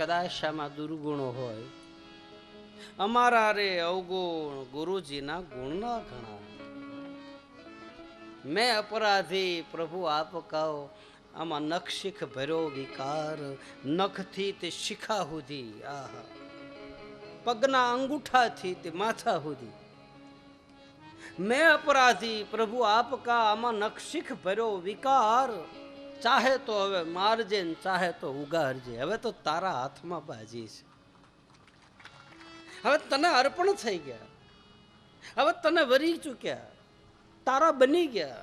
કદાચ આમાં દુર્ગુણો હોય. અમારા રે અવગુણ ગુરુજીના ગુણના ઘણા મેં અપરાધી પ્રભુ આપ કહો આમાં નખ શીખ ભર્યો વિકાર, નખથી તે શિખા સુધી આહા. પગના અંગૂઠાથી તે માથા સુધી મેં અપરાધી પ્રભુ આપ કા આમાં નખશીખ ભર્યો વિકાર ચાહે તો હવે મારજે ને ચાહે તો ઉગારજે. હવે તો તારા હાથમાં બાજી છે. હવે તને અર્પણ થઈ ગયા. હવે તને વરી ચૂક્યા. તારા બની ગયા.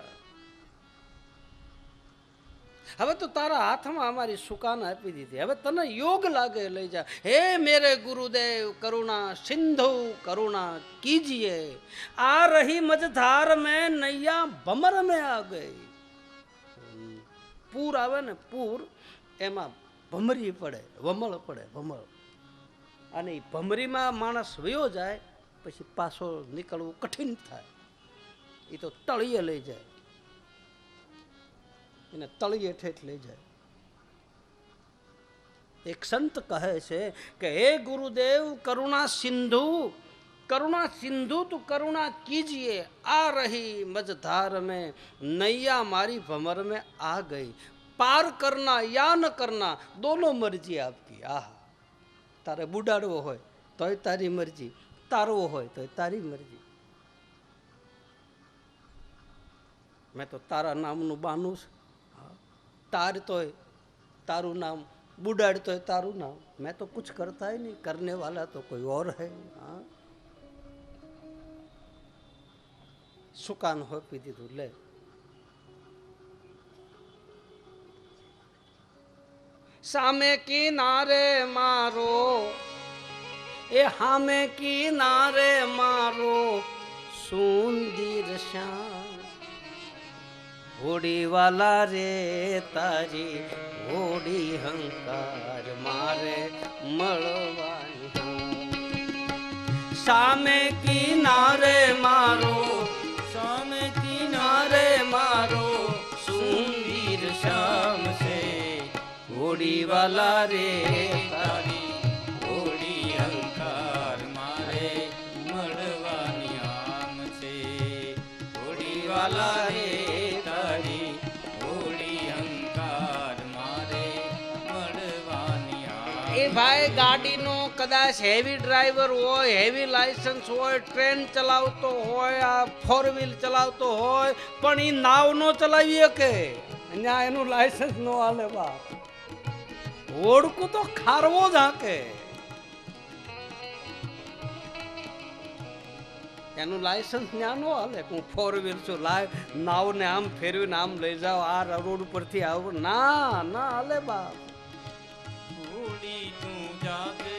હવે તો તારા હાથમાં અમારી સુકાન આપી દીધી. હવે તને યોગ લાગે લઈ જા. હે મેરે ગુરુદેવ, કરુણા સિંધુ, કરુણા કીજીએ. આ રહી મજધાર મેં, નૈયા ભમર મેં આ ગઈ. પૂર આવે ને પૂર, એમાં ભમરી પડે, વમળ પડે, વમળ. અને એ ભમરીમાં માણસ વયો જાય, પછી પાછો નીકળવું કઠિન થાય. એ તો તળિયે લઈ જાય. એને તળિયે ઠેઠ લઈ જાય. એક સંત કહે છે કે, હે ગુરુદેવ, કરુણા સિંધુ કરુણા સિંધુ તું કરુણા કીજીએ. આ રહી મજધાર મેં, નૈયા મારી ભમર મેં આ ગઈ. પાર કરના, યા ન કરના, દોનો મરજી આપી. આહ. તારે બુડાડવો હોય તોય તારી મરજી. તારવો હોય તોય તારી મરજી. મેં તો તારા નામનું બાનું છે. તાર તોય તારું નામ, બુડાડ તોય તારું નામ. મેં તો કુછ કરતા નહીં. કરને વાલા તો કોઈ ઓર હૈ. હા. સુકાન હોય પી દીધું? લે. સામે કિનારે મારો, એ હામે કિનારે મારો સુંદર શ્યામ હોડી વાલા રે તારી હોડી હંકાર મારે મળવાની. સામે કિનારે મારો હોડી વાલા રે તારી હોડી અહંકાર મારે મળવાની આમ છે. હોડી વાલા રે તારી હોડી અહંકાર મારે મળવાની આમ એ ભાઈ ગાડીનો કદાચ હેવી ડ્રાઈવર હોય હેવી લાયસન્સ હોય ટ્રેન ચલાવતો હોય આ ફોર વ્હીલ ચલાવતો હોય પણ એ નાવ નો ચલાવી શકે અહીંયા એનું લાયસન્સ નો હાલે બાપ. ઓળખું તો ખારવો જ હાકે. એનું લાયસન્સ ત્યાં નો હાલે. હું ફોર વ્હીલ છું. લાય, નાવને આમ ફેરવીને આમ લઈ જાઓ. આ રોડ ઉપરથી આવું. ના ના હાલે બાપ. તું જાગે.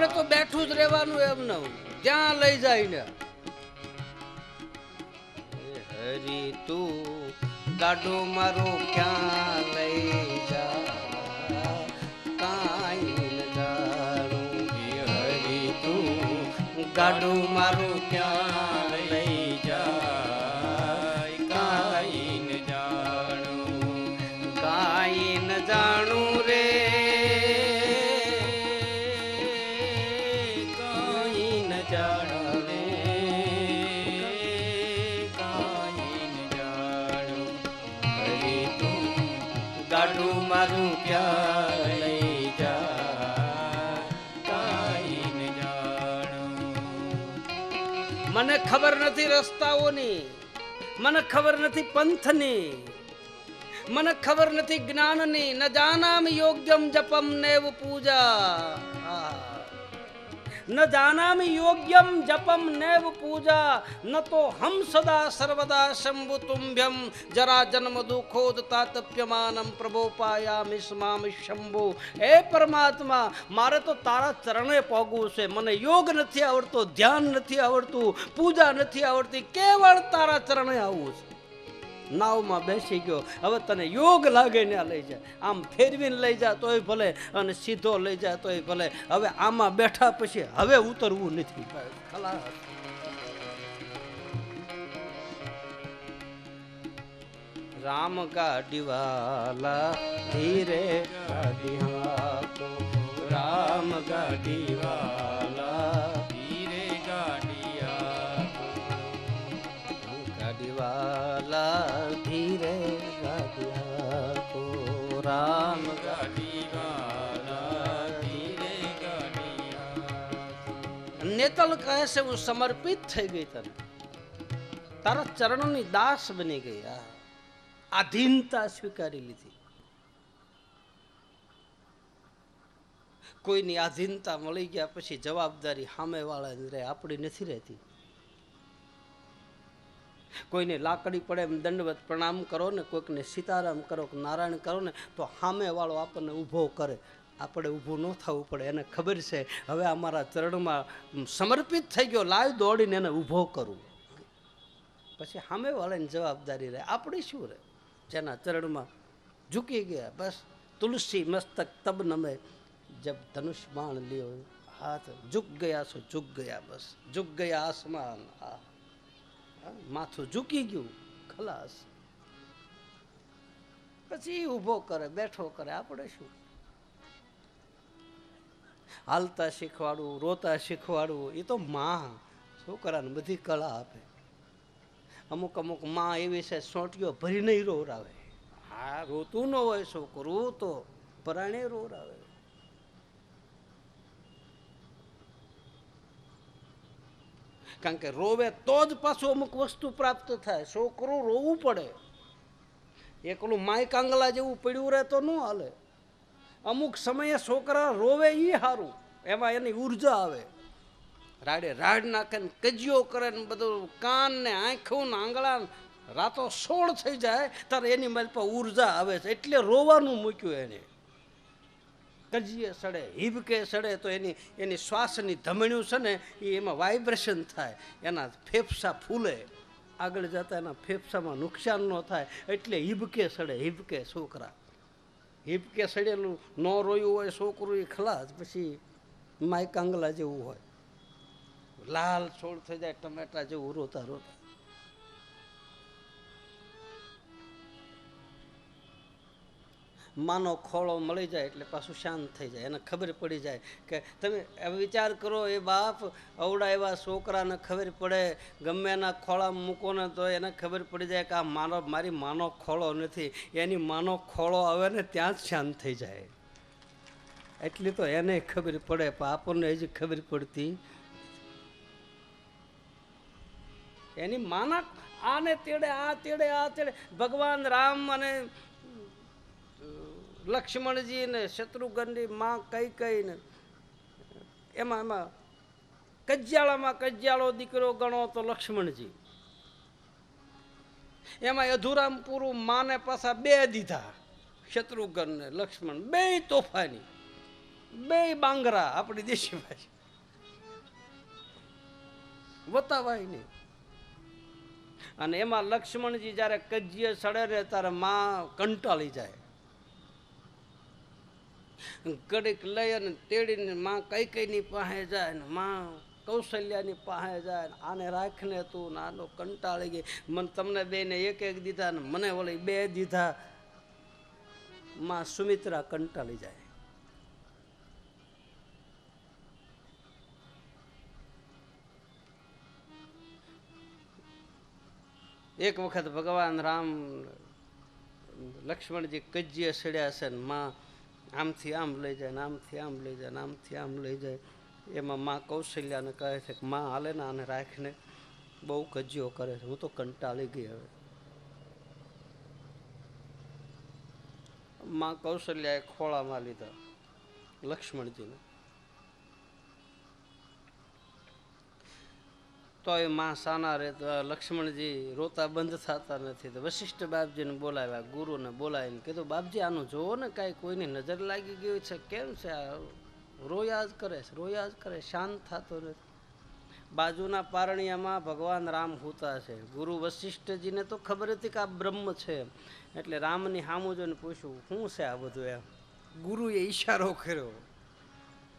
આપણે તો બેઠું જ રહેવાનું એમ ન જ્યાં લઈ જાય ને હરી તું, ગાડો મારો ક્યાં લઈ જા? કાંઈ જાણું. હરી તું, ગાડો મારું ક્યાં નથી રસ્તાઓની. મને ખબર નથી પંથની. મને ખબર નથી જ્ઞાનની. ન જાનામ યોગ્યમ જપમ નેવ પૂજા. ન જાનામી યોગ્યમ જપમ નૈવ પૂજા ન તો હમ સદા સર્વદા શંભુ તુંભ્યમ જરા જન્મ દુઃખોદ તાતપ્યમાનમ પ્રભોપાયામિ સ્મામિ શંભુ હે પરમાત્મા મારે તો તારા ચરણે પગવું છે મને યોગ નથી આવડતો ધ્યાન નથી આવડતું પૂજા નથી આવડતી કેવળ તારા ચરણે આવવું છે નાવમાં બેસી ગયો. હવે તને યોગ લાગે ને લઈ જાય આમ ફેરવીને લઈ જા તોય ભલે અને સીધો લઈ જા તોય ભલે. હવે આમાં બેઠા પછી હવે ઉતરવું નથી. રામ ગાડીવાલા, ધીરે રામ ગાડીવાલા, ધીરે ગાડિયા ગાડી ગાડિયા નેતલ કહે છે, હું સમર્પિત થઈ ગઈ તને. તારા ચરણોની દાસ બની આ આધીનતા સ્વીકારી લીધી. કોઈની આધીનતા મળી ગયા પછી જવાબદારી સામે વાળાની રહે, આપણી નથી રહેતી. કોઈને લાકડી પડે એમ દંડવત પ્રણામ કરો ને કોઈકને સીતારામ કરો કે નારાયણ કરો ને તો સામે વાળો આપણને ઊભો કરે. આપણે ઊભું ન થવું પડે, એને ખબર છે. હવે અમારા ચરણમાં સમર્પિત થઈ ગયો લાવ દોડીને એને ઊભો કરું. પછી સામેવાળાની જવાબદારી રહે. આપણી શું રહે? જેના ચરણમાં ઝૂકી ગયા. બસ, તુલસી મસ્તક તબ નમે જબ ધનુષ બાણ લ્યો, હાથ ઝુક ગયા છો ઝુક ગયા, બસ. ઝુક ગયા આસમાન આ માથું ઝૂકી ગયું, ખલાસ. પછી ઊભો કરે, બેઠો કરે, આપણે શું? હાલતા શીખવાડવું, રોતા શીખવાડવું એ તો માં, છોકરાને બધી કળા આપે. અમુક અમુકમાં એવી છે, સોંટીઓ ભરીને રોરાવે હા, રોતું ન હોય, છોકરું તો પરાણે રોવરાવે. કારણ કે રોવે તો જ પાછું અમુક વસ્તુ પ્રાપ્ત થાય. છોકરું રોવું પડે. એકલું માય કાંગલા જેવું પડ્યું રહે તો ન હાલે. અમુક સમયે છોકરા રોવે એ સારું એમાં એની ઊર્જા આવે. રાડે રાડ નાખે ને કજિયો કરે ને બધું કાન ને આંખું ને આંગળા રાતો સોળ થઈ જાય ત્યારે એની મારી પર ઊર્જા આવે છે. એટલે રોવાનું મૂક્યું એને. કજીએ સડે, હિબકે સડે, તો એની એની શ્વાસની ધમણ્યું છે ને, એ એમાં વાઇબ્રેશન થાય. એના ફેફસા ફૂલે. આગળ જતા એના ફેફસામાં નુકસાન ન થાય. એટલે હિબકે સડે, હિબકે છોકરા. હિબકે સડેલું ન રોયું હોય છોકરું, એ ખલાસ, પછી માય કાંગલા જેવું હોય. લાલ છોડ થઈ જાય, ટમેટા જેવું રોતા રોતા. માનો ખોળો મળી જાય એટલે પાછું શાંત થઈ જાય. એને ખબર પડી જાય કે તમે વિચાર કરો, એ બાપ અવડા એવા છોકરાને ખબર પડે, ગમે એના ખોળામાં મૂકો ને તો એને ખબર પડી જાય કે આ માનો, મારી માનો ખોળો નથી. એની માનો ખોળો આવે ને ત્યાં જ શાંત થઈ જાય. એટલી તો એને ખબર પડે, પણ આપણને હજી ખબર પડતી. એની માના આને તેડે, આ તેડે આ તેડે. ભગવાન રામ અને લક્ષ્મણજી ને શત્રુઘ્નની માં કઈ કઈ ને એમાં એમાં કજિયાળામાં કજિયાળો દીકરો ગણો તો લક્ષ્મણજી. એમાં અધુરામ પૂરું માને પાછા બે દીધા શત્રુઘ્ન ને લક્ષ્મણ બે તોફાની બે બાંગરા આપણી દેશી ભાષા. વતાવાય નહીં. અને એમાં લક્ષ્મણજી જ્યારે કજ્ય સડે ને ત્યારે માં કંટાળી જાય. ઘડીક લઈ અને તેડીને માં કઈ કઈની પાસે જાય ને માં કૌશલ્યાની પાસે જાય ને આને રાખને તું નાનો કંટાળી ગઈ. મને તમને બેને એક એક દીધા ને મને વળી બે દીધા. માં સુમિત્રા કંટાળી જાય. એક વખત ભગવાન રામ લક્ષ્મણજી કજ્ય સડ્યા છે ને માં આમથી આમ લઈ જાય ને આમથી આમ લઈ જાય ને આમથી આમ લઈ જાય. એમાં માં કૌશલ્યાને કહે છે કે માં હાલે ને આને રાખીને બહુ કજ્યો કરે છે. હું તો કંટાળી ગઈ હવે. માં કૌશલ્યાએ ખોળામાં લીધા લક્ષ્મણજીને. તો એ માં સાના રહેતા લક્ષ્મણજી રોતા બંધ થતા નથી. તો વશિષ્ઠ બાપજીને બોલાવ્યા, ગુરુને બોલાવીને કીધું, બાપજી, આનું જોવો ને કાંઈ કોઈની નજર લાગી ગઈ છે. કેમ છે? આ રોયા જ કરે છે, રોયા જ કરે શાંત થતો નથી. બાજુના પારણિયામાં ભગવાન રામ હુતા છે. ગુરુ વશિષ્ઠજીને તો ખબર હતી કે આ બ્રહ્મ છે. એટલે રામની સામું જોઈને પૂછ્યું, શું છે આ બધું એમ? ગુરુએ ઈશારો કર્યો,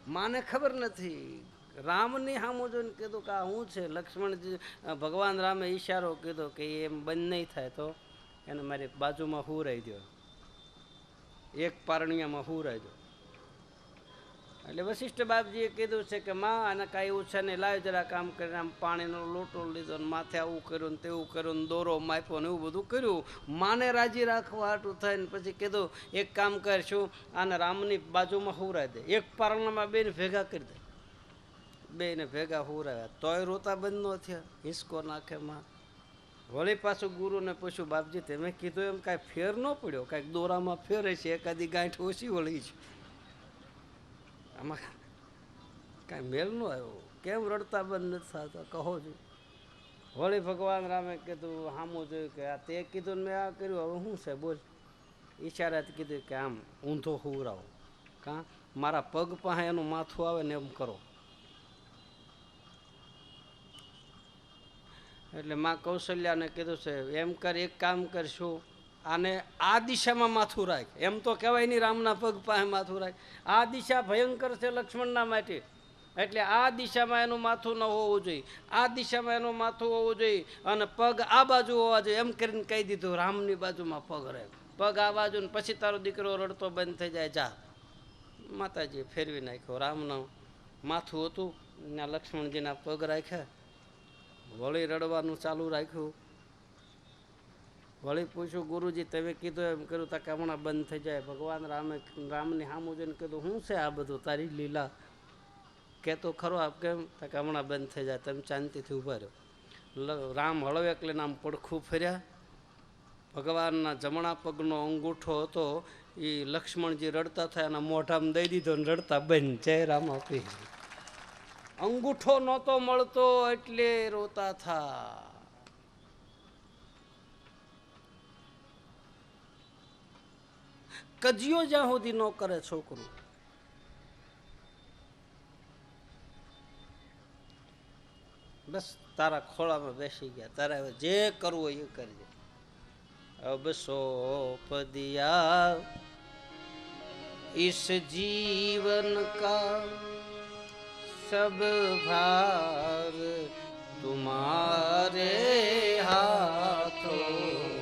માને ખબર નથી. રામની સામું જોઈને કીધું કે આ શું છે? લક્ષ્મણજી ભગવાન રામે ઈશારો કીધો કે એમ બંધ નહીં થાય તો? એને મારી બાજુમાં હું રહી દો એક પારણિયામાં હું રહી દો એટલે વશિષ્ઠ બાપજીએ કીધું છે કે માં, આને કાંઈ એવું છે ને લાવ જરા કામ કરીને આમ પાણીનો લોટો લીધો ને માથે આવું કર્યું ને તેવું કર્યું ને દોરો માપ્યો ને એવું બધું કર્યું. માને રાજી રાખવા હાટું થઈને પછી કીધું, એક કામ કરશું આને રામની બાજુમાં હુરાઈ દે. એક પારણામાં બેને ભેગા કરી દે. બેને ભેગા હુરાવ્યા તોય રોતા બંધ ન થયા, હિંસકો નાખે માં. વળી પાછું ગુરુને પૂછ્યું, બાપજી, તમે કીધું એમ કાંઈ ફેર ન પડ્યો? કાંઈક દોરામાં ફેરે છે એકાદી ગાંઠ ઓછી વળી છે. આમાં કાંઈ મેલ ન આવ્યો. કેમ રડતા બંધ નથી થતા? કહો છો. વળી ભગવાન રામે કીધું સામું જોયું કે આ તે કીધું ને મેં આ કર્યું, હવે શું છે? બોલ. ઈશારાથી કીધું કે, આમ ઊંધો હુરાવો કાં? મારા પગ પાસે એનું માથું આવે ને એમ કરો. એટલે માં કૌશલ્યાને કીધું છે, એમ કર, એક કામ કરશું આને આ દિશામાં માથું રાખ. એમ તો કહેવાય નહીં રામના પગ પાસે માથું રાખ. આ દિશા ભયંકર છે લક્ષ્મણના માટે. એટલે આ દિશામાં એનું માથું ન હોવું જોઈએ. આ દિશામાં એનું માથું હોવું જોઈએ અને પગ આ બાજુ હોવા જોઈએ. એમ કરીને કહી દીધું, રામની બાજુમાં પગ રહે પગ આ બાજુ ને પછી તારો દીકરો રડતો બંધ થઈ જાય. જા. માતાજીએ ફેરવી નાખ્યો. રામનું માથું હતું ને લક્ષ્મણજીના પગ રાખ્યા. વળી રડવાનું ચાલુ રાખ્યું. વળી પૂછ્યું, ગુરુજી, તમે કીધું એમ કર્યું તા કે બંધ થઈ જાય. ભગવાન રામે, રામની સામું જોઈને કીધું શું છે આ બધું તારી લીલા? કે તો ખરો આપ કેમ? તા કે હમણાં બંધ થઈ જાય. તમે શાંતિથી ઊભા રહ્યો રામ હળવે એટલે આમ પડખું ફર્યા. ભગવાનના જમણા પગનો અંગૂઠો હતો. એ લક્ષ્મણજી રડતા થયા એના મોઢામાં દઈ દીધો ને રડતા બંધ. જય રામ આપી. અંગૂઠો નહોતો મળતો એટલે રોતા થા કજિયો જ્યાં સુધી ન કરે છોકરું બસ તારા ખોળામાં બેસી ગયા તારે હવે જે કરવું હોય એ કરજે अब सौंप दिया इस जीवन का सब भार तुम्हारे हाथों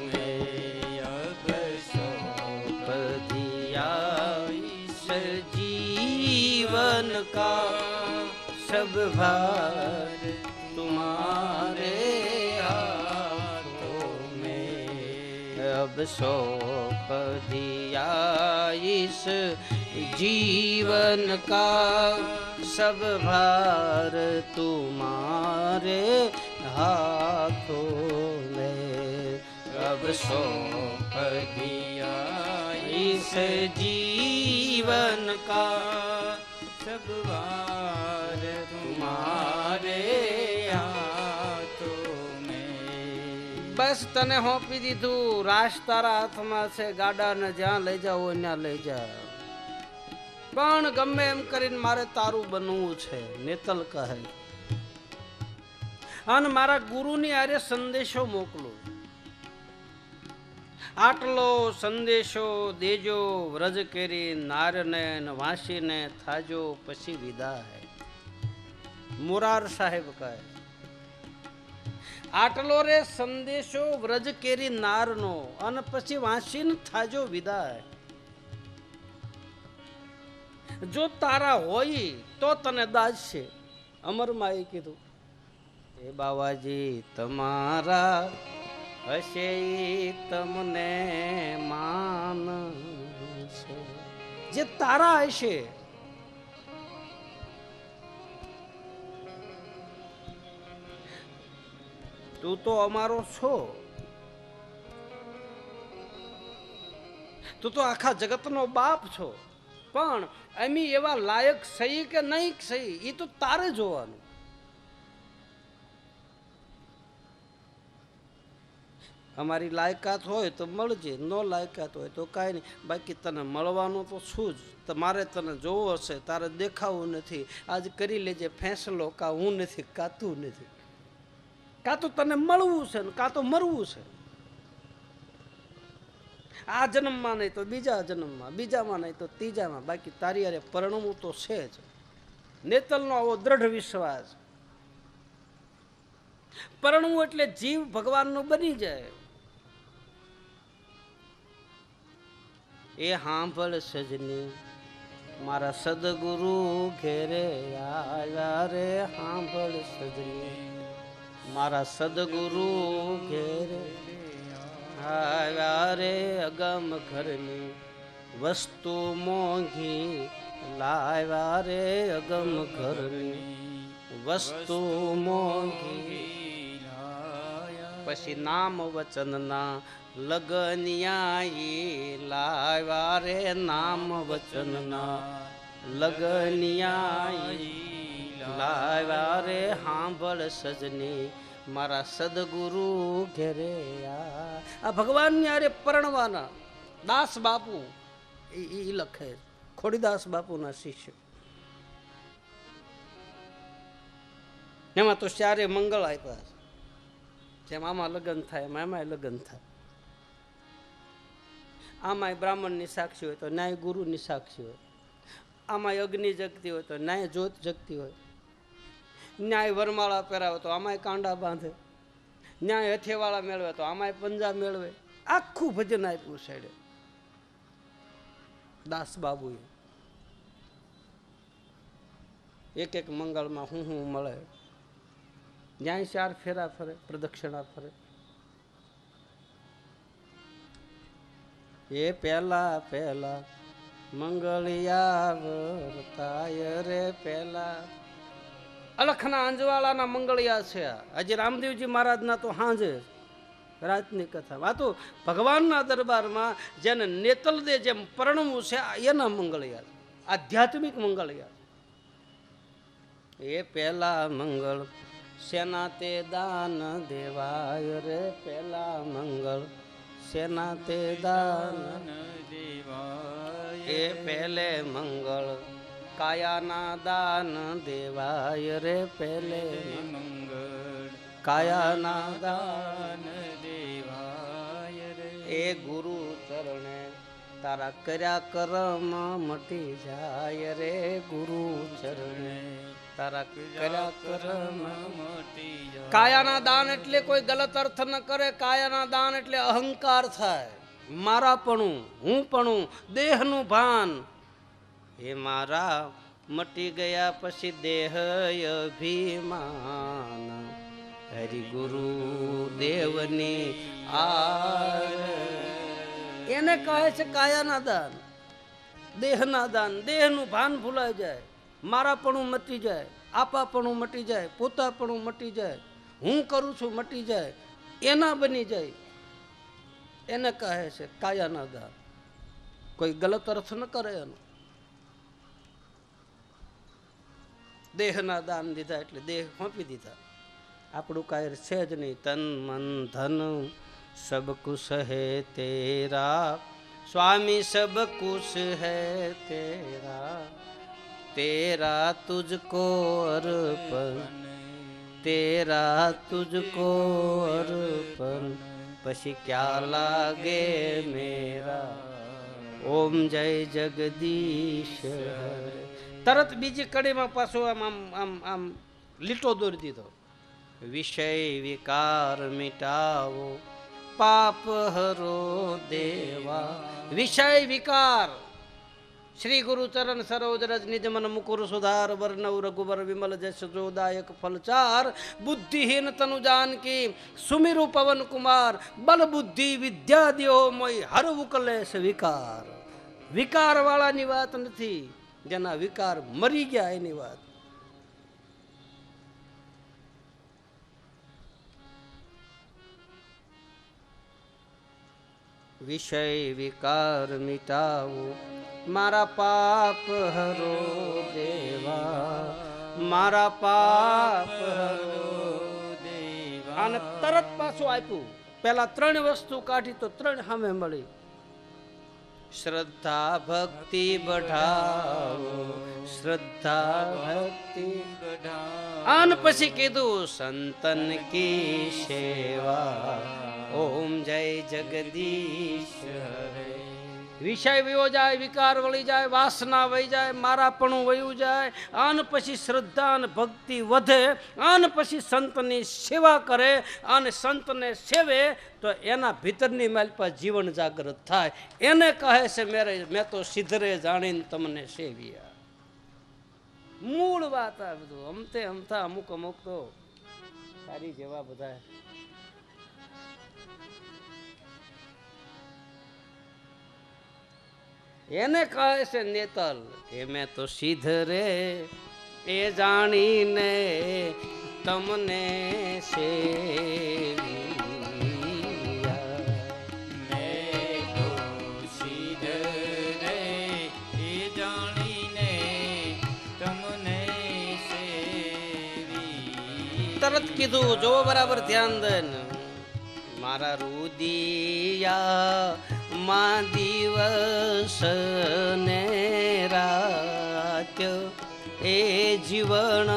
में अब सौंप दिया इस जीवन का सब भार तुम्हारे हाथों में अब सौंप दिया इस जीवन का सब भार तुम्हारे हाथों में अब सौंप दिया इस जीवन का सब भार तुम्हारे हाथों में બસ તને હોપી દીધું રાસ તારા હાથમાં છે ગાડાને જ્યાં લઈ જાવ હોય ત્યાં લઈ જા પણ ગમે એમ કરીને મારે તારું બનવું છે, નેતલ કહે. અને મારા ગુરુની આરે સંદેશો મોકલો. આટલો સંદેશો દેજો, વ્રજ કેરી નારને વાંસીને થાજો, પછી વિદાય. મુરાર સાહેબ કહે, આટલો રે સંદેશો વ્રજ કેરી નારનો, અને પછી વાંસીને થાજો, વિદાય. જો તારા હોય તો તને દાજશે અમરમાં એ કીધું, એ બાવાજી, તમારા હશે તમને માન છે. જે તારા હશે, તું તો અમારો છો. તું તો આખા જગતનો બાપ છો. પણ અમે એવા લાયક સહી કે નહીં સહી એ તો તારે જોવાનું. અમારી લાયકાત હોય તો મળજે, ન લાયકાત હોય તો કાંઈ નહીં. બાકી તને મળવાનું તો શું જ. તમારે તને જોવો હશે, તારે દેખાવું નથી. આજ કરી લેજે ફેંસલો, કાં હું નથી કાતું નથી. કાં તો તને મળવું છે ને કાં તો મરવું છે. આ જન્મમાં નહીં તો બીજા જન્મમાં, બીજામાં નહીં તો ત્રીજામાં. બાકી તારી અરે પરણવું તો છે જ. નેતલનો આવો દ્રઢ વિશ્વાસ. પરણવું એટલે જીવ ભગવાનનો બની જાય. એ હાંભળ સજની, મારા સદગુરુ ઘેરે આવ્યા રે, હાંભળ સજની. મારા સદગુરુ ઘેરે આવ્યા રે અગમ ઘરની વસ્તુ મોંઘી લાવ્યા રે અગમ ઘરની વસ્તુ મોંઘી પછી નામ વચનના લગનિયાઈ લાવ્યા રે નામ વચનના લગનિયાઈ લાવ્યા રે હાંભળ સજની મારા સદગુરુ ઘેરે આ ભગવાનની આરે પરણવાના. દાસ બાપુ એ લખે. ખોડીદાસ બાપુના શિષ્ય. એમાં તો ચારે મંગળ આપ્યા જેમ આમાં લગ્ન થાય, એમાં એમાંય લગ્ન થાય. આમાંય બ્રાહ્મણની સાક્ષી હોય તો ન્યાય ગુરુની સાક્ષી હોય. આમાંય અગ્નિ જગતી હોય તો ન્યાય જ્યોત જગતી હોય. ન્યાય વરમાળા પહેરાવે તો આમાંય કાંડા બાંધે. ન્યાય હથેવાળા મેળવે તો આમાંય પંજા મેળવે. આખું ભજન આપ્યું સાઈડે દાસબાબુએ એક એક મંગળમાં હું હું મળે. જ્યાં ચાર ફેરા ફરે, પ્રદક્ષિણા ફરે. એ પહેલા પહેલા મંગળિયા રે પહેલા. અલખના અંજવાળાના મંગળિયા છે. આજે હજી રામદેવજી મહારાજના તો હાંજે રાતની કથા. વાતો ભગવાનના દરબારમાં જેને નેતલ દે જેમ પરણવું છે એના મંગળિયા. આધ્યાત્મિક મંગળિયા એ પહેલા મંગળ સેના તે દાન દેવાય રે. પહેલા મંગળ સેના તે દાન એ પહેલે મંગળ કાયાના દાન દેવાય રે પહેલે કાયાના દાન એ ગુરુ ચરણે તારા કર્યા કર્મ મટી જાય રે ગુરુ ચરણે. તારા કર્યા કર્મ કાયાના દાન એટલે કોઈ ગલત અર્થ ન કરે કાયાના દાન એટલે અહંકાર થાય. મારાપણું હું પણું દેહનું ભાન એ મારા, મટી ગયા પછી દેહ અભિમાન. હરિગુરુ દેવની આ એને કહે છે કાયાના દાન, દેહના દાન, દેહનું ભાન ભૂલાઈ જાય, મારાપણું મટી જાય, આપાપણું મટી જાય, પોતાપણું મટી જાય, હું કરું છું મટી જાય, એના બની જાય. એને કહે છે કાયાના દાન. કોઈ ગલત અર્થ ન કરે એનો. દેહના દાન દીધા એટલે દેહ સોંપી દીધા. આપણું કાંઈ છે જ નહીં. તન, મન, ધન, સબ કુશ હે તેરા. સ્વામી, સબ કુશ હે તેરા. તેરા તુજકો અર્પણ. તેરા તુજકો અર્પણ. પછી ક્યાં લાગે મેરા? ઓમ જય જગદીશ હરે. તરત બીજી કડીમાં પાછો આમ આમ આમ આમ લીટો દોરી દીધો. વિષય વિકાર મિટાવો, પાપ હરો દેવા. વિષય વિકાર. શ્રી ગુરુ ચરણ સરોજ રજ નિજમન મુકુર સુધાર, વર્ણવ રઘુબર વિમલ જશ જોદાયક ફલચાર. બુદ્ધિહીન તનુ જાનકી, સુમિરુ પવન કુમાર બલ બુદ્ધિ વિદ્યા દિયો મોય હર કલેશ વિકાર. વિકાર વાળાની વાત નથી. જેના વિકાર મરી ગયા એની વાત. વિષય વિકાર મિટાવો, મારા પાપ હરો દેવા, મારા પાપ હરો અને તરત પાછું આપ્યું. પેલા ત્રણ વસ્તુ કાઢી તો ત્રણ સામે મળી. શ્રદ્ધા ભક્તિ બઢાવો શ્રદ્ધા ભક્તિ આન પછી કીધું, સંતન કી સેવા, ઓમ જય જગદીશ હરે. વિષય વયો જાય, વિકાર વળી જાય, વાસના વહી જાય, મારાપણું વયું જાય, આન પછી શ્રદ્ધા અને ભક્તિ વધે, આન પછી સંતની સેવા કરે અને સંતને સેવે, તો એના ભીતરની માલપા જીવન જાગૃત થાય. એને કહે છે, મેરે, મેં તો સિદ્ધરે જાણીને તમને સેવ્યા. મૂળ વાત આ બધું. અમતે અમથા અમુક અમુક તો સારી જેવા બધા એને કહે છે નેતલ કે મેં તો સિદ્ધ રે એ જાણીને તમને છે તરત કીધું જો બરાબર ધ્યાન દે ને. મારા રુદિયા માં દિવસ ને રાત એ જીવન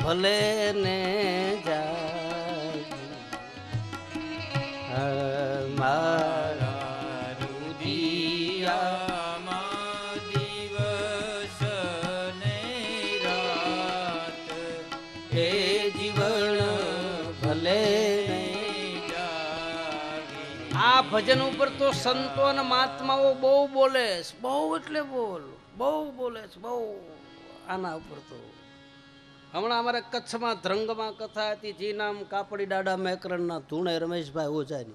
ભલે ને જાય મારા જીવન ભલે ભજન ઉપર તો સંતો અને મહાત્માઓ બહુ બોલે. બહુ એટલે બોલ. બહુ બોલે બહુ. આના ઉપર તો. હમણાં અમારે કચ્છમાં ધ્રંગમાં કથા હતી. જી નામ કાપડી દાડા મેકરણના ધૂણે રમેશભાઈ ઓઝાની.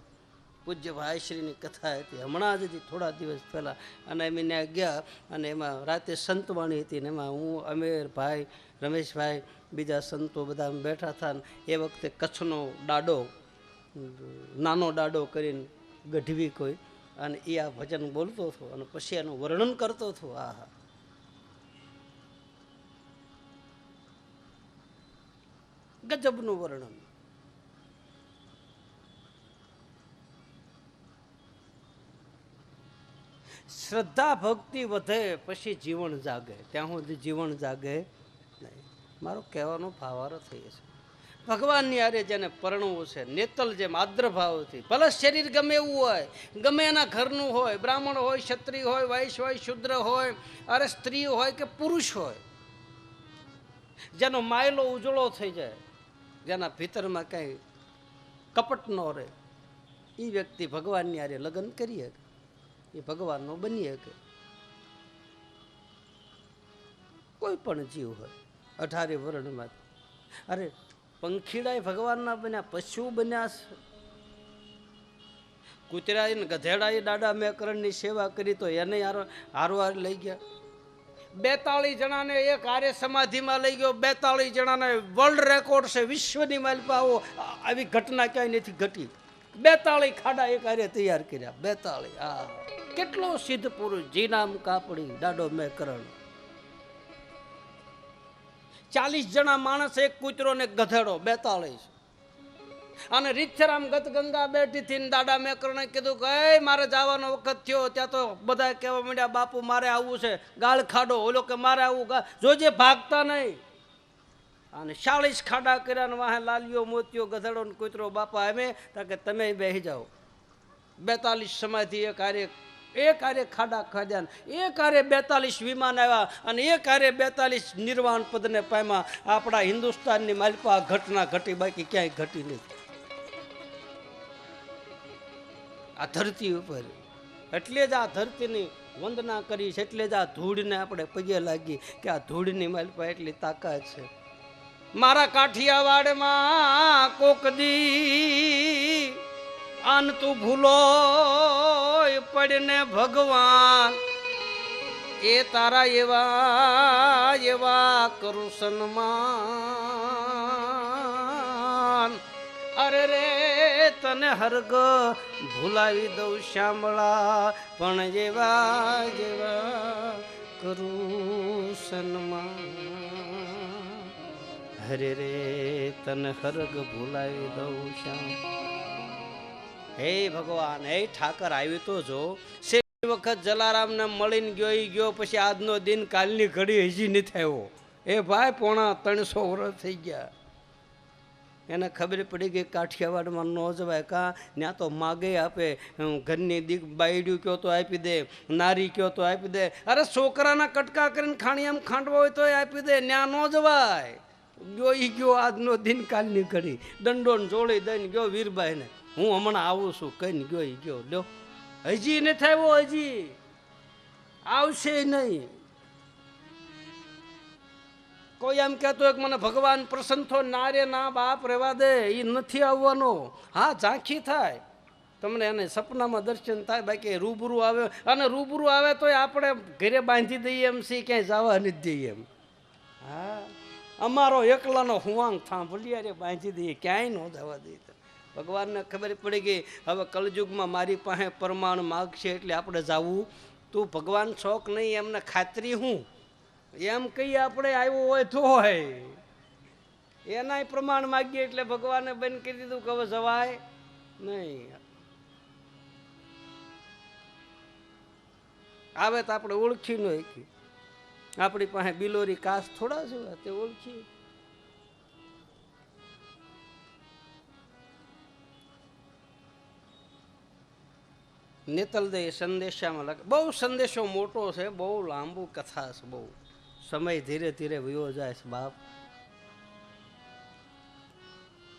પૂજ્ય ભાઈશ્રીની કથા હતી. હમણાં જ થોડા દિવસ પહેલાં. અને અમે ત્યાં ગયા અને એમાં રાતે સંતવાણી હતી ને એમાં હું, અમીર ભાઈ, રમેશભાઈ બીજા સંતો બધા બેઠા હતા ને એ વખતે કચ્છનો દાડો, નાનો દાડો કરીને ગઢવી કોઈ અને એ આ ભજન બોલતો હતો અને પછી એનું વર્ણન કરતો હતો. આ હા ગજબનું વર્ણન. શ્રદ્ધા ભક્તિ વધે પછી જીવન જાગે. ત્યાં સુધી જીવન જાગે નહીં. મારો કહેવાનો ભાવારો થઈ છે. ભગવાનની આરે જેને પરણવું છે, નેતલ જેમ આદ્રભાવથી. ભલે શરીર ગમે એવું હોય, ગમે એના ઘરનું હોય, બ્રાહ્મણ હોય, ક્ષત્રિય હોય વૈશ હોય, શુદ્ર હોય, અરે સ્ત્રી હોય કે પુરુષ હોય, જેનો માયલો ઉજળો થઈ જાય, જેના ભીતરમાં કાંઈ કપટ ન રહે એ વ્યક્તિ ભગવાનની આરે લગ્ન કરી શકે, એ ભગવાનનો બની શકે. કોઈ પણ જીવ હોય, અઢારે વર્ણમાં. અરે પંખીડાય ભગવાનના બન્યા, પશુ બન્યા કૂતરાએ ને ગધેડાએ દાડા મેકરણની સેવા કરી તો એને હારો, હારવાર લઈ ગયા. બેતાળીસ જણાને એક આર્ય સમાધિમાં લઈ ગયો. બેતાળીસ જણાને વર્લ્ડ રેકોર્ડ છે, વિશ્વની માલિપાઓ. આવી ઘટના ક્યાંય નથી ઘટી. બેતાળી ખાડા એક આર્ય તૈયાર કર્યા. બેતાળી આ કેટલો સિદ્ધ પુરુષ જીનામ કાપડી, દાડો મેકરણ. ચાલીસ જણા માણસ એક કૂતરો ને ગધેડો બેતાળીસ. અને રીતરામ ગત ગંગા બેઠી થઈને દાડા મેકરણે કીધું કે "એ, મારે જવાનો વખત થયો ત્યાં તો બધા કહેવા માંડ્યા બાપુ મારે આવવું છે ગાળ ખાડો. ઓલો કે મારે આવવું જોજે ભાગતા નહીં. અને ચાલીસ ખાડા કર્યા ને વાહે લાલીઓ મોતીઓ ગધેડો ને કૂતરો બાપા તા કે તમે બેસી જાઓ. બેતાલીસ સમાધિ એક કાર્ય એ હારે ખાડા ખાધ્યા એક હારે બેતાલીસ વિમાન આવ્યા અને એક હારે બેતાલીસ નિર્વાણ પદને પામ્યા આપણા હિન્દુસ્તાનની માલિપા આ ઘટના ઘટી, બાકી ક્યાંય ઘટી નથી આ ધરતી ઉપર, એટલે જ આ ધરતીની વંદના કરી છે, એટલે જ આ ધૂળને આપણે પગે લાગી કે આ ધૂળની માલિકા એટલી તાકાત છે. મારા કાઠિયાવાડમાં કોક દી આન તું ભૂલો પડને ભગવાન. એ તારા એવા એવા કરું સન્માન. અરે રે, તને હરગ ભૂલાવી દઉં શ્યામળા પણ જેવા જેવા કરું સન્માન. હરે રે, તને હરગ ભૂલાવી દઉં શ્યામ હે ભગવાન, હે ઠાકર આવ્યું તો જો. સે વખત જલારામને મળીને ગયો ગયો, પછી આજનો દિન કાલની ઘડી હજી નહીં થયો એ ભાઈ પોણા ત્રણસો વર્ષ થઈ ગયા. એને ખબર પડી ગઈ કાઠિયાવાડમાં ન જવાય કાં? ત્યાં તો માગે આપે. ઘરની દીક બાયડ્યું કયો તો આપી દે, નારી કયો તો આપી દે. અરે છોકરાના કટકા કરીને ખાણી આમ ખાંડવા હોય તોય આપી દે ત્યાં ન જવાય. ગયો ઈ ગયો આજનો દિન કાલની ઘડી. દંડોન જોડી દઈને ગયો વીરબાઈને. હું હમણાં આવું છું, કહીને ગયો એ ગયો. લ્યો. હજી નથી આવ્યો હજી. આવશે નહીં. કોઈ એમ કહેતો કે મને ભગવાન પ્રસન્ન થો, ના રે, ના બાપ, રહેવા દે. એ નથી આવવાનો. હા, ઝાંખી થાય. તમને એને સપનામાં દર્શન થાય, બાકી રૂબરૂ આવે. અને રૂબરૂ આવે તોય આપણે ઘરે બાંધી દઈએ એમ સી ક્યાંય જવા નથી દઈએ એમ. હા. અમારો એકલાનો હુવાંગ થાંભલિયા રે બાંધી દઈએ, ક્યાંય ન જવા દઈએ. ભગવાનને ખબર પડી ગઈ, હવે કલયુગમાં મારી પાસે પ્રમાણ માગશે એટલે આપણે જાવું. તું ભગવાન શોખ નહીં, એમને ખાતરી હું. એમ કહીએ આપણે આવ્યો હોય તો હોય. એનાય પ્રમાણ માગીએ એટલે ભગવાને બંધ કરી દીધું કે હવે જવાય નહીં. આવે તો આપણે ઓળખી ન આપણી પાસે બિલોરી કાસ થોડા છે, તે ઓળખી. નેતલદે સંદેશામાં લખ. બહુ સંદેશો મોટો છે, બહુ લાંબુ કથા છે, બહુ. સમય ધીરે ધીરે વયો જાય છે બાપ.